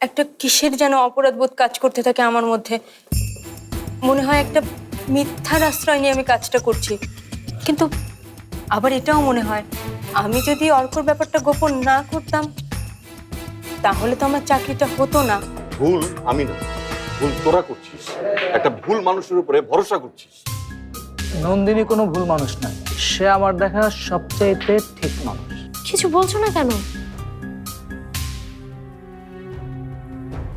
একটা কিসের যেন অপরাধবোধ কাজ করতে থাকে আমার মধ্যে। মনে হয় একটা মিথ্যার আশ্রয় নিয়ে আমি কাজটা করছি। কিন্তু আবার এটাও মনে হয় আমি যদি অর্কর ব্যাপারটা গোপন না করতাম তাহলে তো আমার চাকরিটা হতো না। ভুল আমি না ভুল তোরা করছিস। একটা ভুল মানুষের উপরে ভরসা করছিস। নন্দিনী কোনো ভুল মানুষ নয় সে আমার দেখা সবচাইতে ঠিক মানুষ। কিছু বলছো না কেন?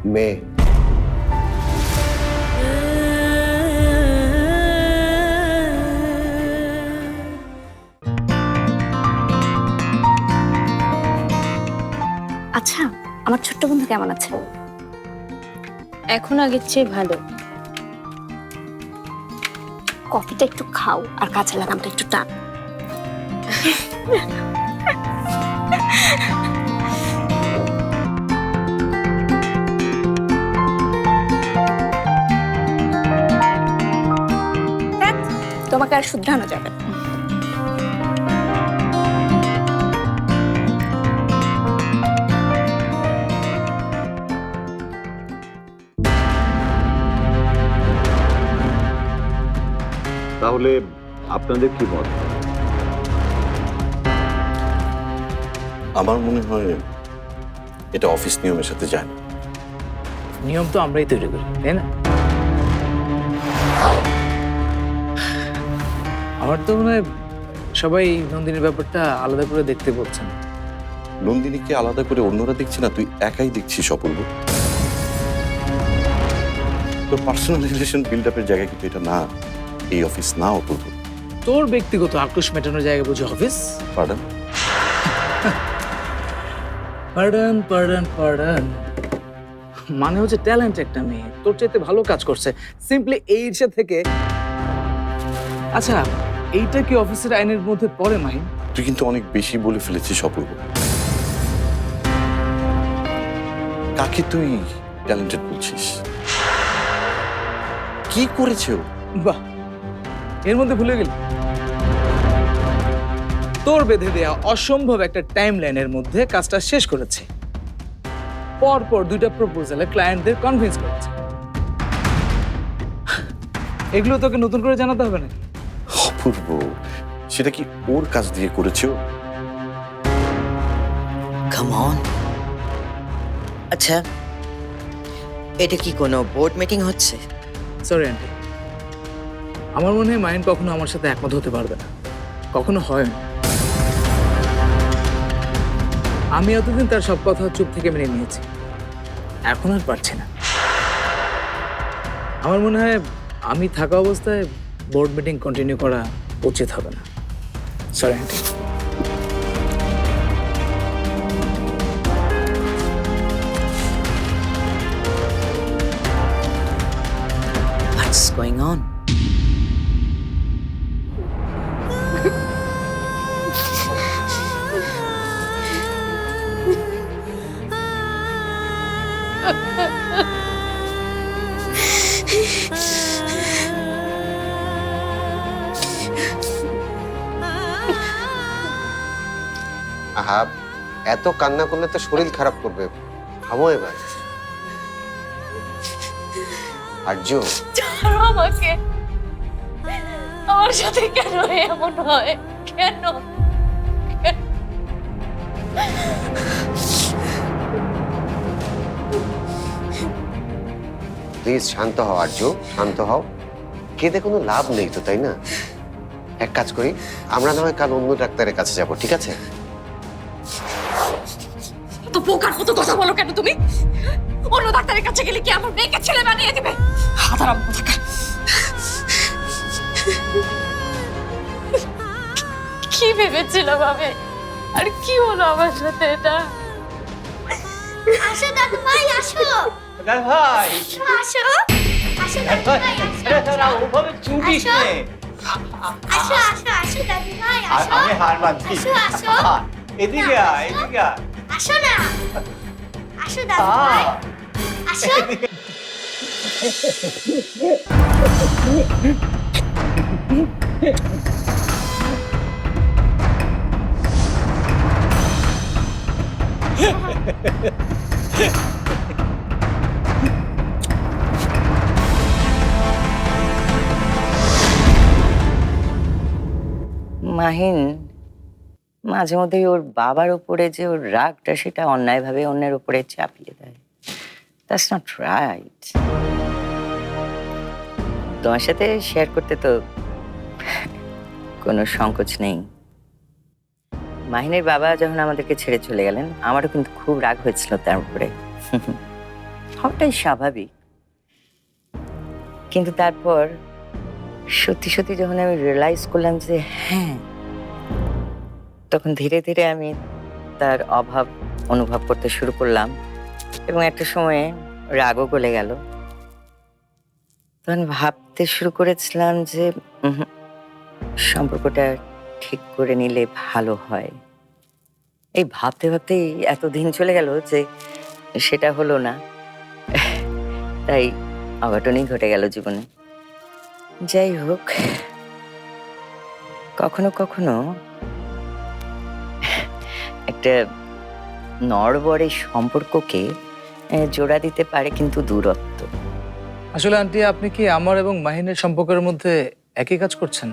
মেয়ে আচ্ছা আমার ছোট্ট বন্ধু কেমন আছে? এখন আগের চেয়ে ভালো। কফিটা একটু খাও আর কাঁচা লাগামটা একটু টান। আর শুধরানো যাবে না। তাহলে আপনাদের কি মত? আমার মনে হয় এটা অফিস নিয়মের সাথে যায় নিয়ম তো আমরাই তৈরি করি তাই না? আমার তো মনে হয় সবাই নন্দিনীর ব্যাপারটা আলাদা করে দেখতে বলছেন। নন্দিনীকে আলাদা করে অন্যরা দেখছে না? তুই একাই দেখছিস অপূর্ব। তোর পার্সোনাল রিলেশন বিল্ড আপের জায়গা কিন্তু এটা না। এই অফিস না অপূর্ব। তোর ব্যক্তিগত আক্রোশ মেটানোর জায়গা বুঝে office pardon pardon pardon pardon মানে হচ্ছে ট্যালেন্ট একটা মেয়ে। তোর চাইতে ভালো কাজ করছে। সিম্পলি এই থেকে আচ্ছা এইটা কি অফিসের আইনের মধ্যে পড়ে মাই তুই কিন্তু অনেক বেশি বলে ফেলেছিস অপূর্ব। কাকে তুই ট্যালেন্টেড বলছিস? কি করেছে ও? বাহ এর মধ্যে ভুলে গেলি। তোর বেঁধে দেয়া অসম্ভব একটা টাইম লাইনের মধ্যে কাজটা শেষ করেছে। পর পর দুইটা প্রপোজালে ক্লায়েন্টদের কনভিন্স করেছে। এগুলো তোকে নতুন করে জানাতে হবে না অপূর্ব সেটা কি ওর কাজ দিয়ে করেছে? ও কাম অন আচ্ছা এটা কি কোনো বোর্ড মিটিং হচ্ছে? সরি আন্টি আমার মনে হয় মাইন্ড কখনো আমার সাথে একমত হতে পারবে না। কখনো হয় না। আমি এতদিন তার সব কথা চুপ থেকে মেনে নিয়েছি। এখন আর পারছি না। আমার মনে হয় আমি থাকা অবস্থায় বোর্ড মিটিং কন্টিনিউ করা উচিত হবে না। Sorry aunty What's going on আহা এত কান্না করলে তো শরীর খারাপ করবে। থামো এবার। আর্য। ছাড়ো আমাকে। আমার সাথে কেন এমন হয়? কেন? প্লিজ শান্ত হও আর্য। শান্ত হও। কেঁদে কোনো লাভ নেই তো তাই না? এক কাজ করি আমরা না হয় কাল অন্য ডাক্তারের কাছে যাব ঠিক আছে? বোকার মতো কথা বলো কেন তুমি? অন্য ডাক্তারের কাছে গেলে কি আমার মেয়েকে ছেলে বানিয়ে দিবে? হাতারাম কোথাকার কি ভেবেছিলাম আমি? আর কি হলো আমার সাথে এটা? আসো দাদু ভাই আসো। ভাই। আসো আসো। দাদু ভাই আসো। ওভাবে আসো। নে আসো আসো আসো দাদু ভাই আসো। আমি হার মানছি। আসো, আসো। এদিকে আয় আসো। এদিকে আয়। আসো না। আসো দাদু আসো। মাহিন মাঝে মধ্যেই ওর বাবার উপরে যে ওর রাগটা, সেটা অন্যায়ভাবে অন্যের উপরে চাপিয়ে দেয়। দ্যাটস নট রাইট তোমার সাথে শেয়ার করতে তো কোনো সংকোচ নেই। মাহিনের বাবা যখন আমাদেরকে ছেড়ে চলে গেলেন, আমারও কিন্তু খুব রাগ হয়েছিল তার উপরে। সবটাই স্বাভাবিক। কিন্তু তারপর সত্যি সত্যি যখন আমি রিয়েলাইজ করলাম যে হ্যাঁ তখন ধীরে ধীরে আমি তার অভাব অনুভব করতে শুরু করলাম এবং একটা সময়ে রাগও গলে গেল। তখন ভাবতে শুরু করেছিলাম যে সম্পর্কটা ঠিক করে নিলে ভালো হয়। এই ভাবতে ভাবতেই এতদিন চলে গেল যে সেটা হলো না। তাই অঘটনই ঘটে গেল জীবনে। যাই হোক, কখনো কখনো একটা নড়বড়ে সম্পর্ককে জোড়া দিতে পারে কিন্তু দূরত্ব। আসলে আন্টি আপনি কি আমার এবং মাহিনের সম্পর্কের মধ্যে একই কাজ করছেন?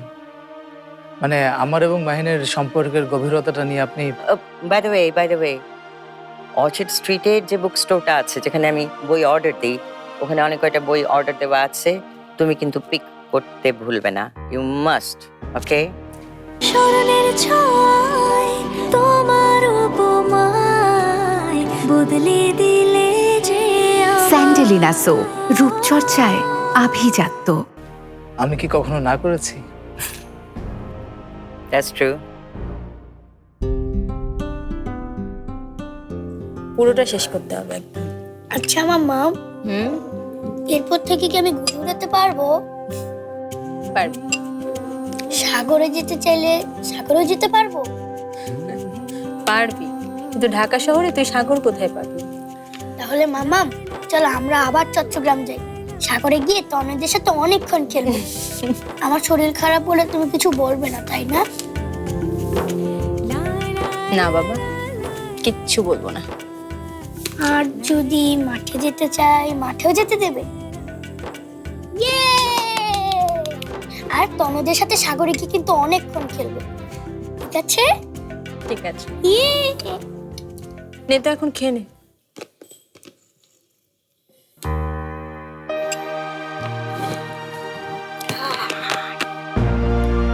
মানে আমার এবং মাহিনের সম্পর্কের গভীরতাটা নিয়ে আপনি by the way by the way orchid স্ট্রিটের যে বুক স্টোরটা আছে যেখানে আমি বই অর্ডার দিই ওখানে অনেক কয়টা বই অর্ডার দেওয়া আছে তুমি কিন্তু পিক করতে ভুলবে না। ইউ মাস্ট ওকে স্মরণের ছয় তোমার বদলে দিলে যে আমায়। স্যান্ডেলিনা সো রূপচর্চায় আভিজাত্য। আমি কি কখনো না করেছি? দ্যাটস ট্রু পুরোটা শেষ করতে হবে আচ্ছা মাম্মা। হুম? এরপর থেকে কি আমি ঘুরে বেড়াতে পারব? পারবি। সাগরে যেতে চাইলে সাগরেও যেতে পারব? পারবি। কিন্তু ঢাকা শহরে তুই সাগর কোথায় পাবি? তাহলে মামাম চলো আমরা আবার চট্টগ্রাম যাই। সাগরে গিয়ে তনদের সাথে অনেকক্ষণ খেলব। আমার শরীর খারাপ হলে তুমি কিছু বলবে না তাই না? না বাবা কিচ্ছু বলব না। আর যদি মাঠে যেতে চাই মাঠেও যেতে দেবে। আর তনদের সাথে সাগরে গিয়ে কিন্তু অনেকক্ষণ খেলব। ঠিক আছে? ঠিক আছে! নে তো এখন খেয়ে নে।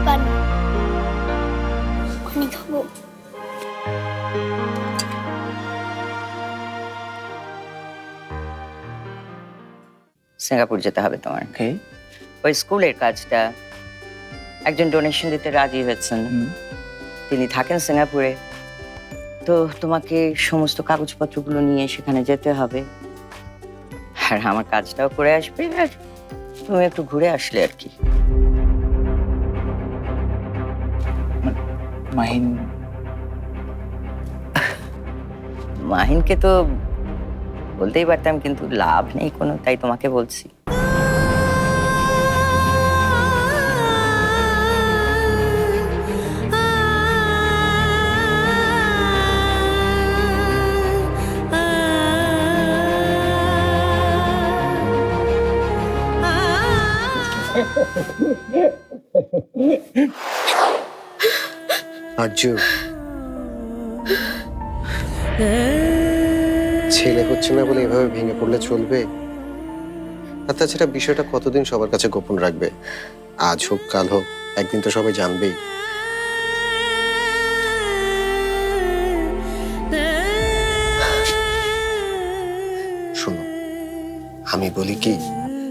পানি পানি খাব। সিঙ্গাপুর যেতে হবে তোমার। ওকে ওই স্কুলের কাজটা একজন ডোনেশন দিতে রাজি হয়েছেন। তিনি থাকেন সিঙ্গাপুরে। তো তোমাকে সমস্ত কাগজপত্রগুলো নিয়ে সেখানে যেতে হবে। আর আমার কাজটাও করে আসবে আর তুমি একটু ঘুরে আসলে আর কি। মাহিন। মাহিনকে তো বলতেই পারতাম কিন্তু লাভ নেই কোনো তাই তোমাকে বলছি। আর্য। ছেলে হচ্ছে না বলে এভাবে ভেঙে পড়লে চলবে? আর তাছাড়া বিষয়টা কতদিন সবার কাছে গোপন রাখবে? আজ হোক, কাল হোক, একদিন তো সবাই জানবেই। শোনো, আমি বলি কি,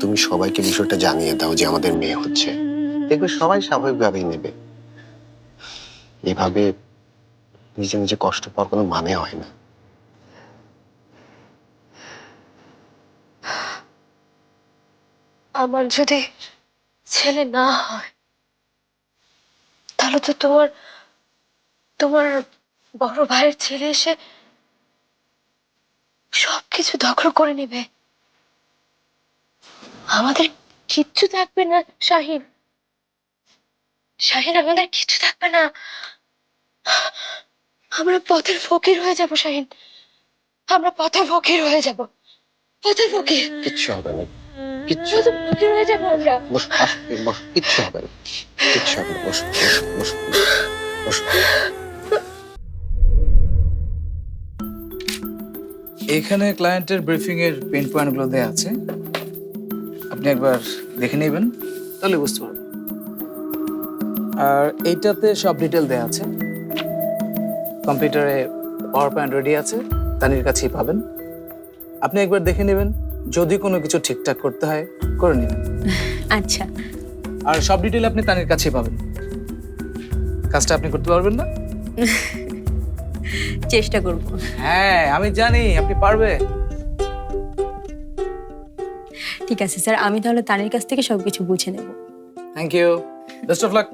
তুমি সবাইকে বিষয়টা জানিয়ে দাও যে আমাদের মেয়ে হচ্ছে। দেখবে সবাই স্বাভাবিকভাবেই নেবে। এভাবে নিজে নিজে কষ্ট পাওয়ার কোনো মানে হয় না। আমার যদি ছেলে না হয়, তাহলে তো তোমার তোমার বড় ভাইয়ের ছেলে এসে সবকিছু দখল করে নেবে। আমাদের কিচ্ছু থাকবে না, শাহিন। শাহিন আমাদের কিচ্ছু থাকবে না। আমরা পথের ফকির হয়ে যাব শাহিন। আমরা পথে ফকির হয়ে যাব। পথের ফকির। কিচ্ছু হবে না। কিচ্ছু বস আস, এই বস বস কিচ্ছু হবে না। কিচ্ছু হবে না। বস বস বস বস এখানে ক্লায়েন্টের ব্রিফিং এর পেন পয়েন্টগুলো দেওয়া আছে। আপনি একবার দেখে নেবেন তাহলে বুঝতে পারবেন। আর এইটাতে সব ডিটেল দেওয়া আছে। কম্পিউটারে পাওয়ার পয়েন্ট রেডি আছে তানির কাছেই পাবেন। আপনি একবার দেখে নেবেন যদি কোনো কিছু ঠিকঠাক করতে হয় করে নেবেন আচ্ছা। আর সব ডিটেল আপনি তানির কাছেই পাবেন। কাজটা আপনি করতে পারবেন না? চেষ্টা করব। হ্যাঁ আমি জানি আপনি পারবে ঠিক আছে স্যার আমি তাহলে তানের কাছ থেকে সবকিছু বুঝে নেব। Thank you best of luck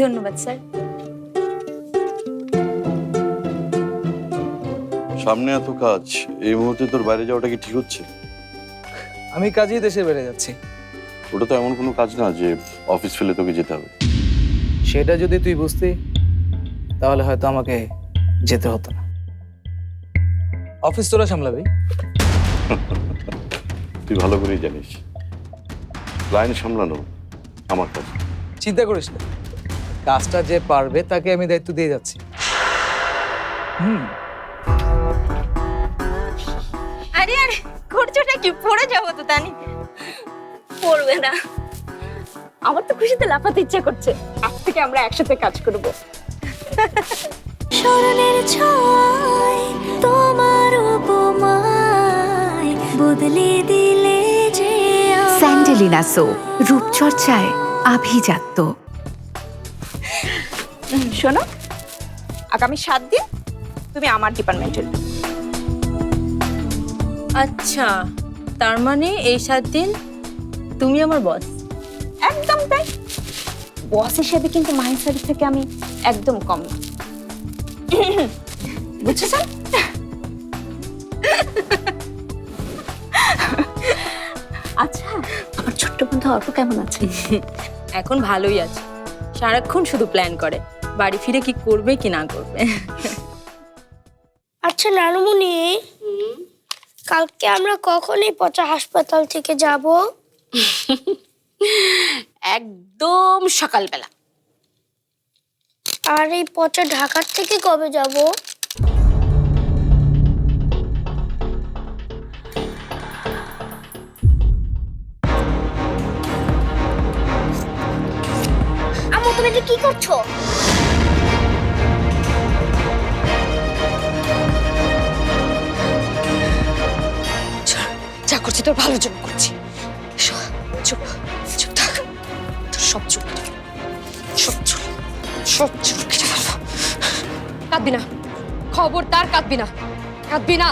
ধন্যবাদ স্যার। সামনে এত কাজ এই মুহূর্তে তোর বাইরে যাওয়াটা কি ঠিক হচ্ছে? আমি কাজেই দেশে বেড়ে যাচ্ছি। ওটা তো এমন কোনো কাজ না যে অফিস ফেলে তোকে যেতে হবে। সেটা যদি তুই বুঝতি তাহলে হয়তো আমাকে যেতে হতো না। অফিস তোরা সামলাবি। তুই ভালো করেই জানিস। ক্লায়েন্ট সামলানো আমার কাজ। চিন্তা করিস না। কাজটা যে পারবে তাকে আমি দায়িত্ব দিয়ে যাচ্ছি। হুম। আরে আরে করছোটা কি? পড়ে যাব তো তানি। পড়বে না। আমার তো খুশিতে লাফাতে ইচ্ছে করছে। আজ থেকে আমরা একসাথে কাজ করব। স্মরণের ছয় তোমার উপমায় বদলে দিলে যে স্যান্ডেলিনা সো রূপচর্চায় আভিজাত্য। শোনো আগামী সাত দিন তুমি আমার ডিপার্টমেন্টের আচ্ছা তার মানে এই সাত দিন তুমি আমার বস একদম তাই। বস হিসেবে কিন্তু মাহিন স্যারের থেকে আমি একদম কম না। বুঝেছেন আচ্ছা আমার ছোট্ট বন্ধু অল্প কেমন আছে? এখন ভালোই আছে। সারাক্ষণ শুধু প্ল্যান করে। বাড়ি ফিরে কি করবে কি না করবে? আচ্ছা নানুমণি। কালকে আমরা কখন এই পচা হাসপাতাল থেকে যাব? একদম সকালবেলা। আর এই পচা ঢাকার থেকে কবে যাব? আম্মু তুমি এটা কি করছ? করছি, তোর ভালোর জন্য করছি। চুপ চুপ থাক। তোর সব চুপ। সব চুপ সব চুপ। কেটে ফেলব। কাঁদবি না। খবরদার কাঁদবি না। কাঁদবি না।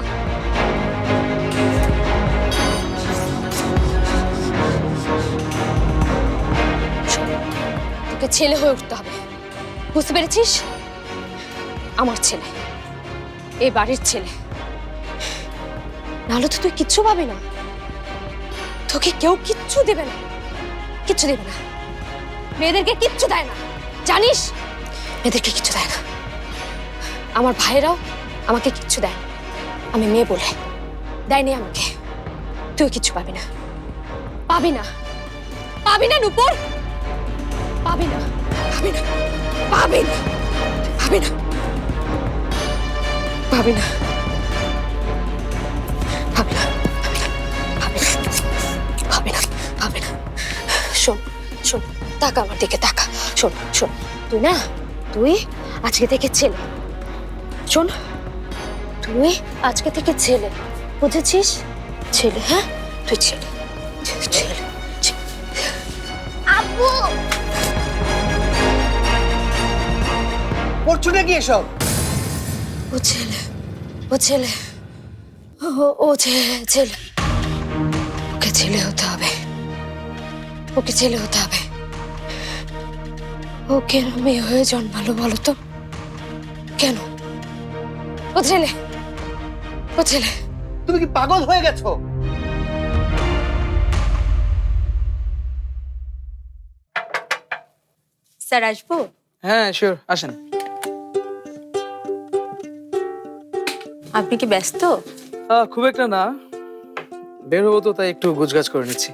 তোকে ছেলে হয়ে উঠতে হবে। বুঝতে পেরেছিস? আমার ছেলে। এ বাড়ির ছেলে। নাহলে তো তুই কিচ্ছু পাবি না। তোকে কেউ কিচ্ছু দেবে না। কিচ্ছু দেবে না। মেয়েদেরকে কিচ্ছু দেয় না। জানিস? মেয়েদেরকে কিচ্ছু দেয় না। আমার ভাইয়েরাও আমাকে কিচ্ছু দেয়। আমি মেয়ে বলে দেয়নি আমাকে। তুই কিচ্ছু পাবি না। পাবি না। পাবি না, নুপুর। পাবি না। পাবি না। পাবি না। পাবি না। পাবি না। ভাবি না। ভাবি না ভাবি না। শোন শোন তাকা আমার দিকে তাকা। শোন শোন তুই না তুই আজকে থেকে ছেলে। শোন তুই আজকে থেকে ছেলে। বুঝেছিস? ছেলে হ্যাঁ? তুই ছেলে ছেলে ছেলে আব্বু! করছ নাকি এসব? ও ছেলে ও ছেলে। ও ও ছেলে ছেলে। ওকে ছেলে হতে হবে। ওকে ছেলে হতে হবে। ও কেন মেয়ে হয়ে জন্মালো বলো তো? কেন? ও ছেলে! ও ছেলে! তুমি কি পাগল হয়ে গেছো? স্যার আসব? হ্যাঁ শিওর আসেন। আপনি কি ব্যস্ত? আহ, খুব একটা না। বের হব তো তাই একটু গুজগাছ করে নিচ্ছি।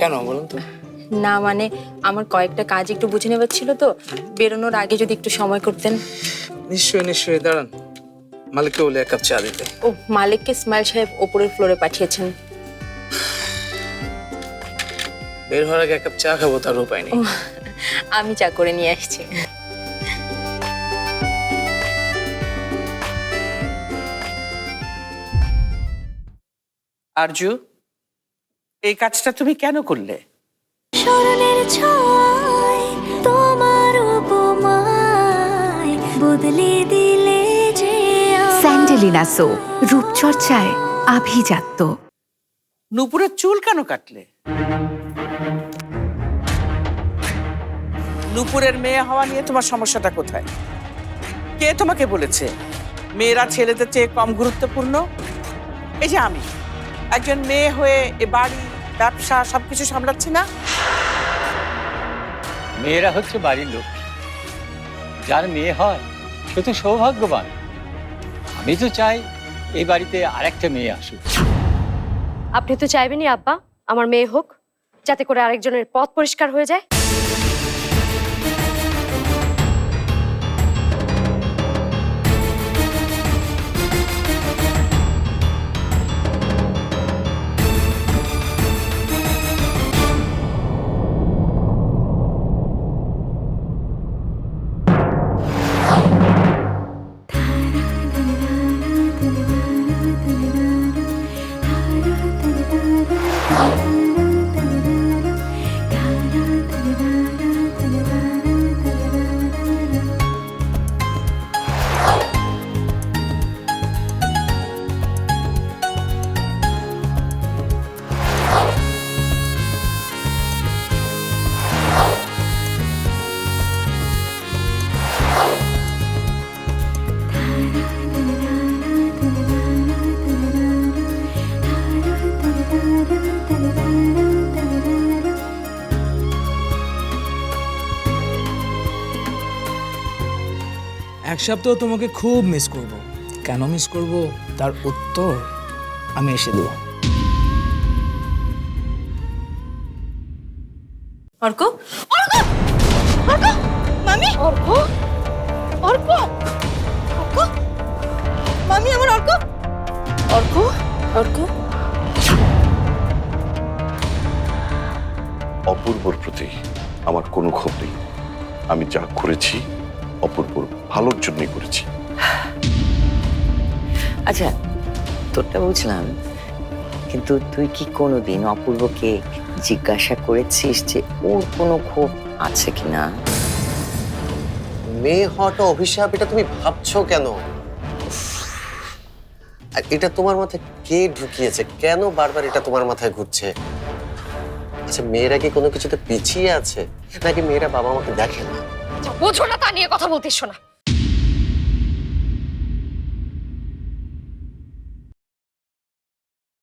কেন বলুন তো। না মানে আমার কয়েকটা কাজ একটু বুঝে নেবার ছিল তো বেরোনোর আগে যদি একটু সময় করতেন। নিশ্চয়ই নিশ্চয়ই দাঁড়ান। মালিককে বলে এক কাপ চা দিতে। ও মালিককে স্মাইল সাহেব ওপরের ফ্লোরে পাঠিয়েছেন। বের হওয়ার আগে এক কাপ চা খাব তার উপায় নেই। আমি চা করে নিয়ে আসছি। আরজু এই কাজটা তুমি কেন করলে? স্মরণের ছয় তোমার উপমায় বদলে দিলে যে স্যান্ডেলিনা সো রূপচর্চায় আভিজাত্য। নুপুরের চুল কেন কাটলে? নুপুরের মেয়ে হওয়া নিয়ে তোমার সমস্যাটা কোথায়? কে তোমাকে বলেছে? মেয়েরা ছেলেদের চেয়ে কম গুরুত্বপূর্ণ? এই যে আমি। একজন মেয়ে হয়ে এ বাড়ি ব্যবসা সবকিছু সামলাচ্ছি না? মেয়েরা হচ্ছে বাড়ির লোক। যার মেয়ে হয় সে তো সৌভাগ্যবান। আমি তো চাই এই বাড়িতে আরেকটা মেয়ে আসুক। আপনি তো চাইবেনই আব্বা। আমার মেয়ে হোক যাতে করে আরেকজনের পথ পরিষ্কার হয়ে যায়। এক সপ্তাহ তোমাকে খুব মিস করব। কেন মিস করব? তার উত্তর আমি এসে দেব। অর্ক? করেছি। আচ্ছা তোরটা বুঝলাম কিন্তু তুই কি কোনোদিন অপূর্বকে জিজ্ঞাসা করেছিস যে ওর কোনো ক্ষোভ আছে কিনা? মেয়ে হওয়াটা অভিশাপ এটা তুমি ভাবছ কেন? আর এটা তোমার মাথায় কে ঢুকিয়েছে? কেন বারবার এটা তোমার মাথায় ঘুরছে? আচ্ছা মেয়েরা কি কোনো কিছুতে পিছিয়ে আছে? নাকি মেয়েরা বাবা মাকে দেখে না? বোঝো না তা নিয়ে কথা বলতে এসো না।